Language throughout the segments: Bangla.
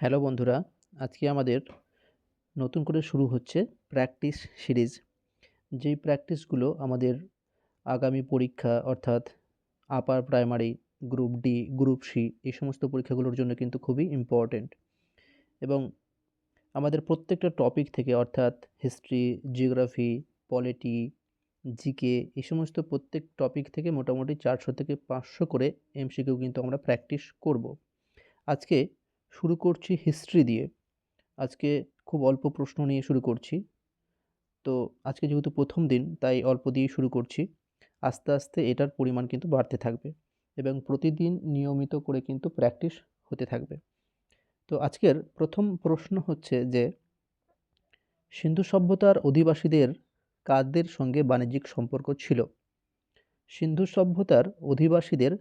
হ্যালো বন্ধুরা, আজকে আমাদের নতুন করে শুরু হচ্ছে প্র্যাকটিস সিরিজ যেই প্র্যাকটিসগুলো আমাদের আগামী পরীক্ষা অর্থাৎ upper primary group D group C এই সমস্ত পরীক্ষাগুলোর জন্য কিন্তু খুবই ইম্পর্ট্যান্ট এবং আমাদের প্রত্যেকটা টপিক থেকে অর্থাৎ হিস্ট্রি জিওগ্রাফি পলিটি জিকে এই সমস্ত প্রত্যেক টপিক থেকে মোটামুটি চারশো থেকে পাঁচশো করে এমসিকিউ কিন্তু আমরা প্র্যাকটিস করব। আজকে শুরু করছি হিস্ট্রি দিয়ে। আজকে খুব অল্প প্রশ্ন নিয়ে শুরু করছি। তো আজকে যেহেতু প্রথম দিন, তাই অল্প দিয়েই শুরু করছি। আস্তে আস্তে এটার পরিমাণ কিন্তু বাড়তে থাকবে এবং প্রতিদিন নিয়মিত করে কিন্তু প্র্যাকটিস হতে থাকবে। তো আজকের প্রথম প্রশ্ন হচ্ছে যে, সিন্ধু সভ্যতার অধিবাসীদের কাদের সঙ্গে বাণিজ্যিক সম্পর্ক ছিল? সিন্ধু সভ্যতার অধিবাসীদের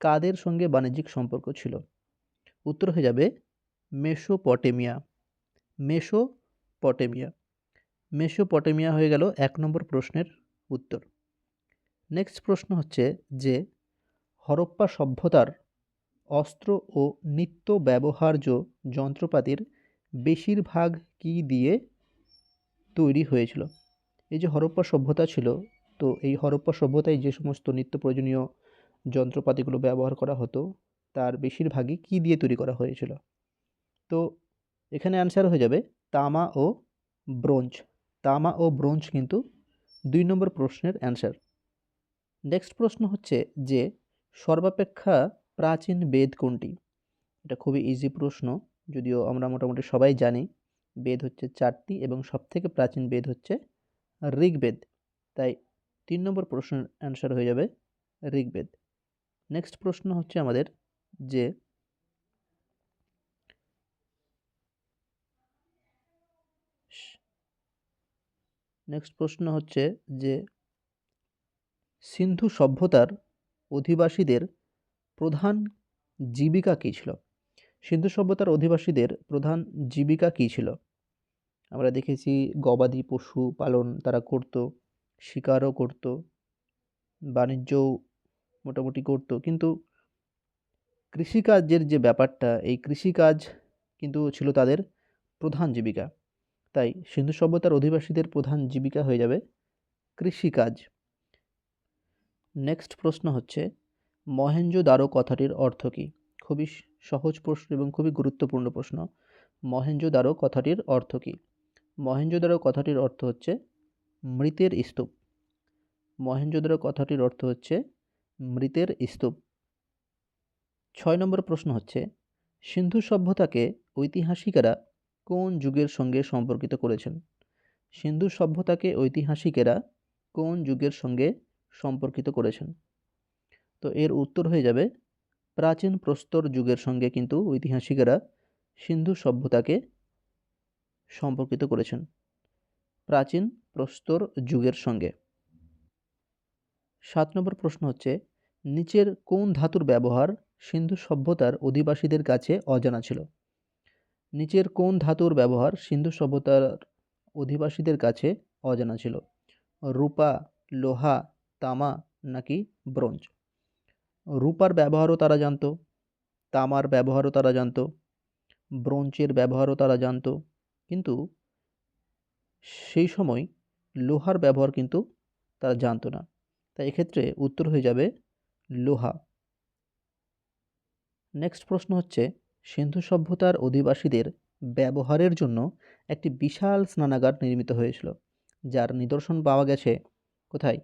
কাদের সঙ্গে বাণিজ্যিক সম্পর্ক ছিল? উত্তর হয়ে যাবে মেসোপটেমিয়া। মেসোপটেমিয়া। মেসোপটেমিয়া হয়ে গেল এক নম্বর প্রশ্নের উত্তর। নেক্সট প্রশ্ন হচ্ছে যে, হরপ্পা সভ্যতার অস্ত্র ও নিত্য ব্যবহার্য যন্ত্রপাতির বেশিরভাগ কী দিয়ে তৈরি হয়েছিল? এই যে হরপ্পা সভ্যতা ছিল, তো এই হরপ্পা সভ্যতায় যে সমস্ত নিত্য প্রয়োজনীয় যন্ত্রপাতিগুলো ব্যবহার করা হতো তার বেশিরভাগই কী দিয়ে তৈরি করা হয়েছিল? তো এখানে অ্যান্সার হয়ে যাবে তামা ও ব্রোঞ্জ। তামা ও ব্রোঞ্জ কিন্তু দুই নম্বর প্রশ্নের অ্যান্সার নেক্সট প্রশ্ন হচ্ছে যে সর্বাপেক্ষা প্রাচীন বেদ কোনটি? এটা খুবই ইজি প্রশ্ন, যদিও আমরা মোটামুটি সবাই জানি বেদ হচ্ছে চারটি এবং সবথেকে প্রাচীন বেদ হচ্ছে ঋগ্বেদ। তাই তিন নম্বর প্রশ্নের অ্যান্সার হয়ে যাবে ঋগ্বেদ। নেক্সট প্রশ্ন হচ্ছে আমাদের যে নেক্সট প্রশ্ন হচ্ছে যে সিন্ধু সভ্যতার অধিবাসীদের প্রধান জীবিকা কী ছিল? সিন্ধু সভ্যতার অধিবাসীদের প্রধান জীবিকা কী ছিল? আমরা দেখেছি গবাদি পশু পালন তারা করতো, শিকারও করতো, বাণিজ্যও মোটামুটি করতো, কিন্তু কৃষিকাজের যে ব্যাপারটা, এই কৃষিকাজ কিন্তু ছিল তাদের প্রধান জীবিকা। তাই সিন্ধু সভ্যতার অধিবাসীদের প্রধান জীবিকা হয়ে যাবে কৃষিকাজ। নেক্সট প্রশ্ন হচ্ছে মহেঞ্জোদারো কথাটির অর্থ কী? খুবই সহজ প্রশ্ন এবং খুবই গুরুত্বপূর্ণ প্রশ্ন। মহেঞ্জোদারো কথাটির অর্থ কী? মহেঞ্জোদারো কথাটির অর্থ হচ্ছে মৃতের স্তূপ। মহেঞ্জো মহেঞ্জোদারো কথাটির অর্থ হচ্ছে মৃতের স্তূপ। ছয় নম্বর প্রশ্ন হচ্ছে, সিন্ধু সভ্যতাকে ঐতিহাসিকেরা কোন যুগের সঙ্গে সম্পর্কিত করেছেন? সিন্ধু সভ্যতাকে ঐতিহাসিকেরা কোন যুগের সঙ্গে সম্পর্কিত করেছেন? তো এর উত্তর হয়ে যাবে, প্রাচীন প্রস্তর যুগের সঙ্গে কিন্তু ঐতিহাসিকেরা সিন্ধু সভ্যতাকে সম্পর্কিত করেছেন। প্রাচীন প্রস্তর যুগের সঙ্গে। সাত নম্বর প্রশ্ন হচ্ছে নিচের কোন ধাতুর ব্যবহার সিন্ধু সভ্যতার অধিবাসীদের কাছে অজানা ছিল? নিচের কোন ধাতুর ব্যবহার সিন্ধু সভ্যতার অধিবাসীদের কাছে অজানা ছিল? রূপা, লোহা, তামা নাকি ব্রোঞ্জ? রূপার ব্যবহারও তারা জানত, তামার ব্যবহারও তারা জানত, ব্রোঞ্জের ব্যবহারও তারা জানত, কিন্তু সেই সময় লোহার ব্যবহার কিন্তু তারা জানতো না। তাই এক্ষেত্রে উত্তর হয়ে যাবে লোহা। নেক্সট প্রশ্ন হচ্ছে, সিন্ধু সভ্যতার অধিবাসীদের ব্যবহারের জন্য একটি বিশাল স্নানাগার নির্মিত হয়েছিল, যার নিদর্শন পাওয়া গেছে কোথায়?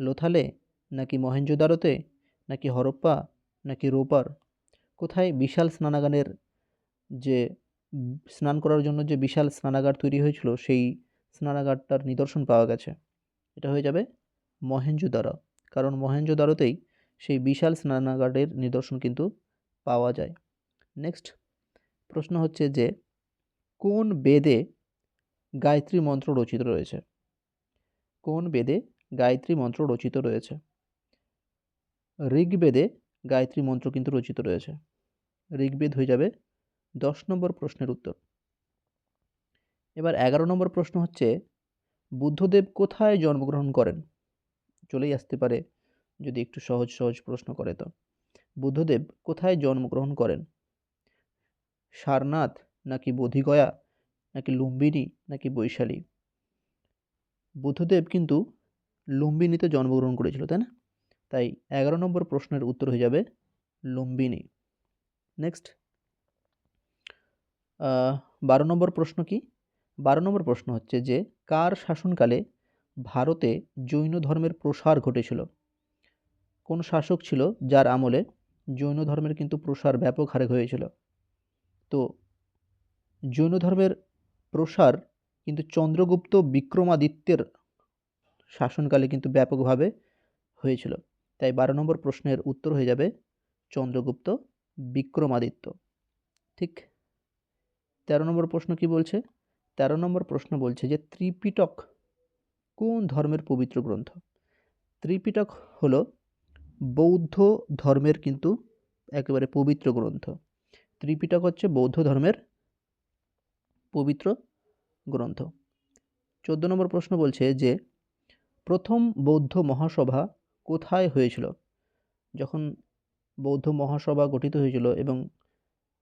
লোথালে, নাকি মহেঞ্জোদারোতে, নাকি হরপ্পা, নাকি রোপার? কোথায় বিশাল স্নানাগারের যে, স্নান করার জন্য যে বিশাল স্নানাগার তৈরি হয়েছিল, সেই স্নানাগারটার নিদর্শন পাওয়া গেছে। এটা হয়ে যাবে মহেঞ্জোদারো, কারণ মহেঞ্জোদারোতেই সেই বিশাল স্নানাগারের নিদর্শন কিন্তু পাওয়া যায়। নেক্সট প্রশ্ন হচ্ছে যে, কোন বেদে গায়ত্রী মন্ত্র রচিত রয়েছে? কোন বেদে গায়ত্রী মন্ত্র রচিত রয়েছে? ঋগ্বেদে গায়ত্রী মন্ত্র কিন্তু রচিত রয়েছে। ঋগ্বেদ হয়ে যাবে দশ নম্বর প্রশ্নের উত্তর। এবার এগারো নম্বর প্রশ্ন হচ্ছে, বুদ্ধদেব কোথায় জন্মগ্রহণ করেন? চলেই আসতে পারে যদি একটু সহজ সহজ প্রশ্ন করে তো। বুদ্ধদেব কোথায় জন্মগ্রহণ করেন? সারনাথ নাকি বোধিগয়া, নাকি লুম্বিনী, নাকি বৈশালী? বুদ্ধদেব কিন্তু লুম্বিনীতে জন্মগ্রহণ করেছিল, তাই না? তাই এগারো নম্বর প্রশ্নের উত্তর হয়ে যাবে লুম্বিনী। নেক্সট বারো নম্বর প্রশ্ন কি? বারো নম্বর প্রশ্ন হচ্ছে যে, কার শাসনকালে ভারতে জৈন ধর্মের প্রসার ঘটেছিল? কোন শাসক ছিল যার আমলে জৈন ধর্মের কিন্তু প্রসার ব্যাপক হারে হয়েছিল তো জৈন ধর্মের প্রসার কিন্তু চন্দ্রগুপ্ত বিক্রমাদিত্যের শাসনকালে কিন্তু ব্যাপকভাবে হয়েছিল। তাই বারো নম্বর প্রশ্নের উত্তর হয়ে যাবে চন্দ্রগুপ্ত বিক্রমাদিত্য। ঠিক তেরো নম্বর প্রশ্ন কি বলছে? তেরো নম্বর প্রশ্ন বলছে যে ত্রিপিটক কোন ধর্মের পবিত্র গ্রন্থ? ত্রিপিটক হলো বৌদ্ধ ধর্মের কিন্তু একেবারে পবিত্র গ্রন্থ। ত্রিপিটক হচ্ছে বৌদ্ধ ধর্মের পবিত্র গ্রন্থ। চোদ্দ নম্বর প্রশ্ন বলছে যে, প্রথম বৌদ্ধ মহাসভা কোথায় হয়েছিল? যখন বৌদ্ধ মহাসভা গঠিত হয়েছিল এবং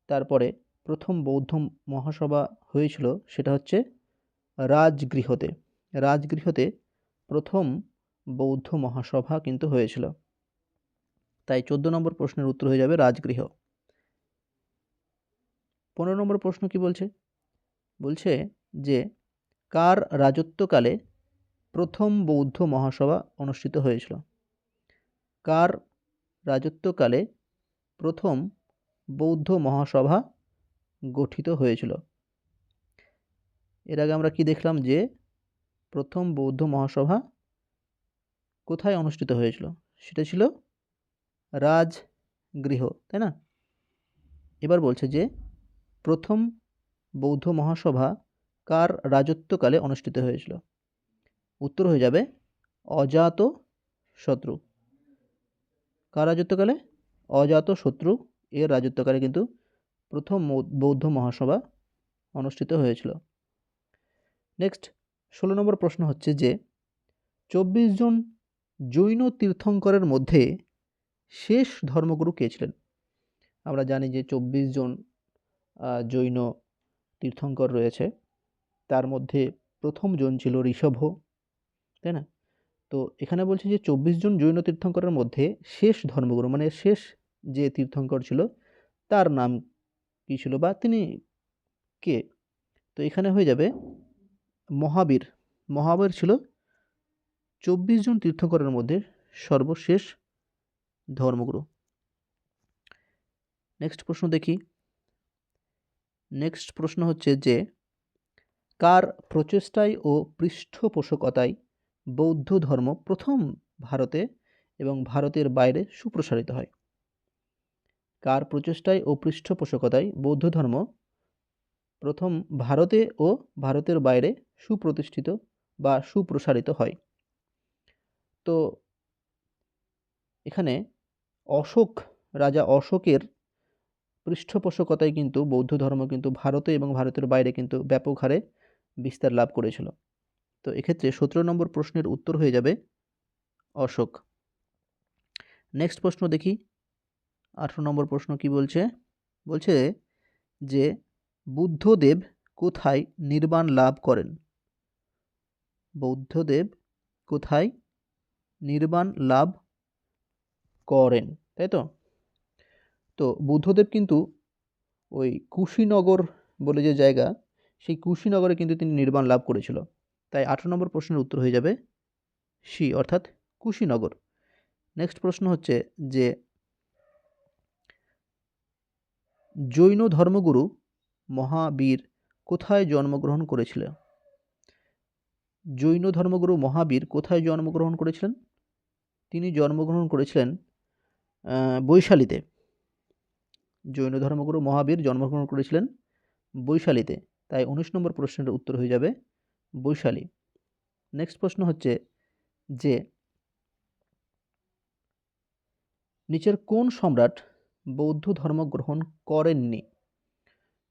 তারপরে প্রথম বৌদ্ধ মহাসভা হয়েছিল সেটা হচ্ছে রাজগৃহতে। রাজগৃহতে প্রথম বৌদ্ধ মহাসভা কিন্তু হয়েছিল। তাই চোদ্দ নম্বর প্রশ্নের উত্তর হয়ে যাবে রাজগৃহ। পনেরো নম্বর প্রশ্ন কি বলছে? বলছে যে, কার রাজত্বকালে প্রথম বৌদ্ধ মহাসভা অনুষ্ঠিত হয়েছিল? কার রাজত্বকালে প্রথম বৌদ্ধ মহাসভা গঠিত হয়েছিল? এর আগে আমরা কি দেখলাম যে, প্রথম বৌদ্ধ মহাসভা কোথায় অনুষ্ঠিত হয়েছিল? সেটা ছিল রাজগৃহ, তাই না? এবার বলছে যে, প্রথম বৌদ্ধ মহাসভা কার রাজত্বকালে অনুষ্ঠিত হয়েছিল? উত্তর হয়ে যাবে, অজাত শত্রু। কার রাজত্বকালে? অজাত শত্রু, এর রাজত্বকালে কিন্তু প্রথম বৌদ্ধ মহাসভা অনুষ্ঠিত হয়েছিল। নেক্সট, ষোলো নম্বর প্রশ্ন হচ্ছে যে, চব্বিশ জন জৈন তীর্থঙ্করের মধ্যে শেষ ধর্মগুরু কে ছিলেন? আমরা জানি যে চব্বিশ জন জৈন তীর্থঙ্কর রয়েছে। তার মধ্যে প্রথম জন ছিল ঋষভ, তাই না? তো এখানে বলছে যে চব্বিশ জন জৈন তীর্থঙ্করের মধ্যে শেষ ধর্মগুরু মানে শেষ যে তীর্থঙ্কর ছিল, তার নাম কী ছিল বা তিনি কে? তো এখানে হয়ে যাবে মহাবীর। মহাবীর ছিল চব্বিশ জন তীর্থঙ্করের মধ্যে সর্বশেষ ধর্মগুরু। নেক্সট প্রশ্ন দেখি। নেক্সট প্রশ্ন হচ্ছে যে, কার প্রচেষ্টায় ও পৃষ্ঠপোষকতায় বৌদ্ধ ধর্ম প্রথম ভারতে এবং ভারতের বাইরে সুপ্রসারিত হয়? কার প্রচেষ্টায় ও পৃষ্ঠপোষকতায় বৌদ্ধ ধর্ম প্রথম ভারতে ও ভারতের বাইরে সুপ্রতিষ্ঠিত বা সুপ্রসারিত হয়? তো, এখানে অশোক, রাজা অশোকের পৃষ্ঠপোষকতায় কিন্তু বৌদ্ধ ধর্ম কিন্তু ভারতে এবং ভারতের বাইরে কিন্তু ব্যাপক হারে বিস্তার লাভ করেছিল। তো এক্ষেত্রে সতেরো নম্বর প্রশ্নের উত্তর হয়ে যাবে অশোক। নেক্সট প্রশ্ন দেখি। আঠেরো নম্বর প্রশ্ন কি বলছে? বলছে যে, বুদ্ধদেব কোথায় নির্বাণ লাভ করেন? বৌদ্ধদেব কোথায় নির্বাণ লাভ করেন, তাই তো? তো বুদ্ধদেব কিন্তু ওই কুশীনগর বলে যে জায়গা, সেই কুশীনগরে কিন্তু তিনি নির্বাণ লাভ করেছিল। তাই আঠারো নম্বর প্রশ্নের উত্তর হয়ে যাবে সি, অর্থাৎ কুশীনগর। নেক্সট প্রশ্ন হচ্ছে যে, জৈন ধর্মগুরু মহাবীর কোথায় জন্মগ্রহণ করেছিলেন? জৈন ধর্মগুরু মহাবীর কোথায় জন্মগ্রহণ করেছিলেন? তিনি জন্মগ্রহণ করেছিলেন বৈশালীতে। জৈন ধর্মগুরু মহাবীর জন্মগ্রহণ করেছিলেন বৈশালীতে। তাই উনিশ নম্বর প্রশ্নের উত্তর হয়ে যাবে বৈশালী। নেক্সট প্রশ্ন হচ্ছে যে, নিচের কোন সম্রাট বৌদ্ধ ধর্ম গ্রহণ করেননি?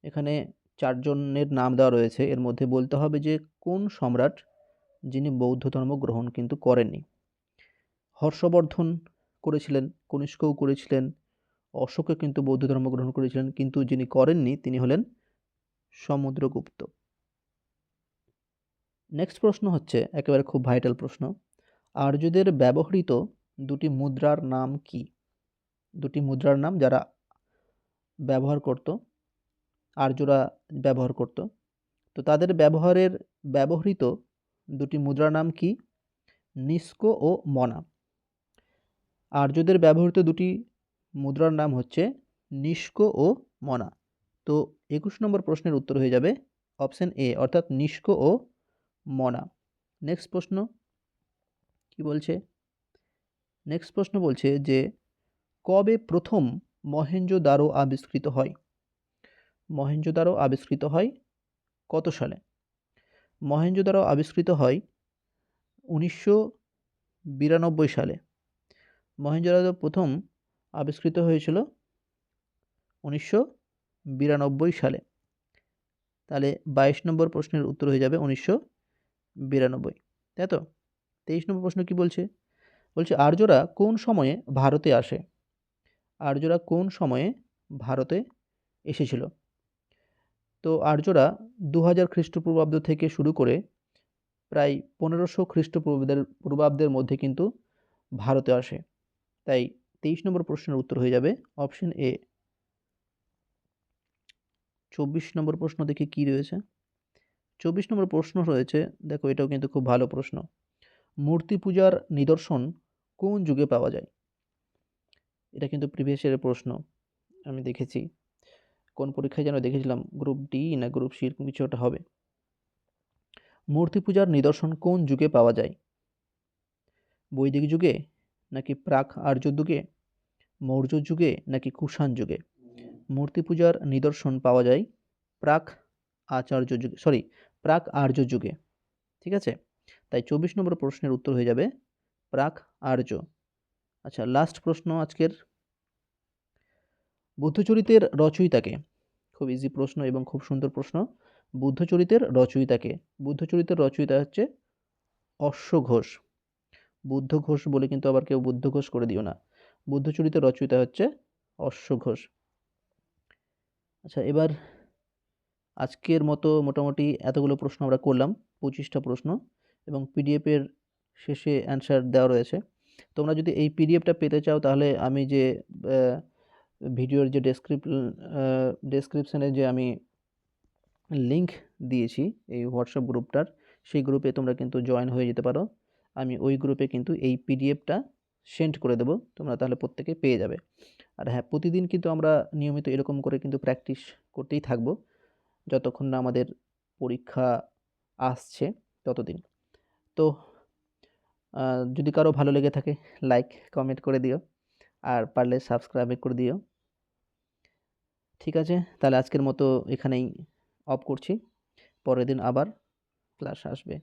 এখানে চারজনের নাম দেওয়া রয়েছে। এর মধ্যে বলতে হবে যে, কোন সম্রাট যিনি বৌদ্ধ ধর্ম গ্রহণ কিন্তু করেননি? হর্ষবর্ধন করেছিলেন, কনিষ্কও করেছিলেন অশোকে কিন্তু বৌদ্ধ ধর্ম গ্রহণ করেছিলেন, কিন্তু যিনি করেননি তিনি হলেন সমুদ্রগুপ্ত। নেক্সট প্রশ্ন হচ্ছে, একেবারে খুব ভাইটাল প্রশ্ন, আর্যদের ব্যবহৃত দুটি মুদ্রার নাম কি? দুটি মুদ্রার নাম যারা ব্যবহার করত, আর্যরা ব্যবহার করত, তো তাদের ব্যবহারের ব্যবহৃত দুটি মুদ্রার নাম কি? নিস্কো ও মনা। আর্যদের ব্যবহৃত দুটি মুদ্রার নাম হচ্ছে নিষ্কো ও মনা। তো একুশ নম্বর প্রশ্নের উত্তর হয়ে যাবে অপশন এ, অর্থাৎ নিষ্কো ও মনা। নেক্সট প্রশ্ন কি বলছে? নেক্সট প্রশ্ন বলছে যে, কবে প্রথম মহেঞ্জোদারো আবিষ্কৃত হয়? মহেঞ্জোদারো আবিষ্কৃত হয় কত সালে? মহেঞ্জোদারো আবিষ্কৃত হয় উনিশশো বিরানব্বই সালে। মহেঞ্জোদারো প্রথম আবিষ্কৃত হয়েছিল উনিশশো বিরানব্বই সালে। তাহলে বাইশ নম্বর প্রশ্নের উত্তর হয়ে যাবে উনিশশো বিরানব্বই। তাই তো? তেইশ নম্বর প্রশ্ন কি বলছে? বলছে, আর্যরা কোন সময়ে ভারতে আসে? আর্যরা কোন সময়ে ভারতে এসেছিল? তো আর্যরা দু হাজার খ্রিস্টপূর্বাব্দ থেকে শুরু করে প্রায় পনেরোশো খ্রিস্টপূর্বাব্দের, পূর্বাব্দের মধ্যে কিন্তু ভারতে আসে। তাই তেইশ নম্বর প্রশ্নের উত্তর হয়ে যাবে অপশন এ চব্বিশ নম্বর প্রশ্ন দেখি কি রয়েছে? চব্বিশ নম্বর প্রশ্ন রয়েছে, দেখো এটাও কিন্তু খুব ভালো প্রশ্ন। মূর্তি পূজার নিদর্শন কোন যুগে পাওয়া যায়? এটা কিন্তু প্রিভিয়াস ইয়ারের প্রশ্ন, আমি দেখেছি। কোন পরীক্ষায় যেন দেখেছিলাম গ্রুপ ডি না গ্রুপ সি এরকম কিছু একটা হবে। মূর্তি পূজার নিদর্শন কোন যুগে পাওয়া যায়? বৈদিক যুগে নাকি প্রাক আর্য যুগে, মৌর্য যুগে নাকি কুষাণ যুগে? মূর্তি পূজার নিদর্শন পাওয়া যায় প্রাক আচার্য যুগে সরি প্রাক আর্য যুগে। ঠিক আছে? তাই চব্বিশ নম্বর প্রশ্নের উত্তর হয়ে যাবে প্রাক আর্য। আচ্ছা লাস্ট প্রশ্ন আজকের। বুদ্ধচরিতের রচয়িতাকে, খুব ইজি প্রশ্ন এবং খুব সুন্দর প্রশ্ন। বুদ্ধচরিতের রচয়িতাকে, বুদ্ধচরিতের রচয়িতা হচ্ছে অশ্ব ঘোষ বুদ্ধ ঘোষ বলে কিন্তু আবার কেউ বুদ্ধ ঘোষ করে দিও না। বুদ্ধচরিতের রচয়িতা হচ্ছে অশ্ব ঘোষ আচ্ছা এবার আজকের মতো মোটামুটি এতগুলো প্রশ্ন আমরা করলাম, পঁচিশটা প্রশ্ন, এবং পিডিএফের শেষে অ্যান্সার দেওয়া রয়েছে। তোমরা যদি এই পিডিএফটা পেতে চাও, তাহলে আমি যে ভিডিওর যে ডেসক্রিপ ডেসক্রিপশানে যে আমি লিংক দিয়েছি এই হোয়াটসঅ্যাপ গ্রুপটার সেই গ্রুপে তোমরা কিন্তু জয়েন হয়ে যেতে পারো। আমি ওই গ্রুপে কিন্তু এই পিডিএফটা সেন্ড করে দেবো, তোমরা তাহলে প্রত্যেকে পেয়ে যাবে। আর হ্যাঁ প্রতিদিন কিন্তু আমরা নিয়মিত এরকম করে কিন্তু প্র্যাকটিস করতেই থাকব, যতক্ষণ না আমাদের পরীক্ষা আসছে ততদিন। তো যদি কারও ভালো লেগে থাকে লাইক কমেন্ট করে দিও, আর পারলে সাবস্ক্রাইব করে দিও। ঠিক আছে, তাহলে আজকের মতো এখানেই অফ করছি, পরের দিন আবার ক্লাস আসবে।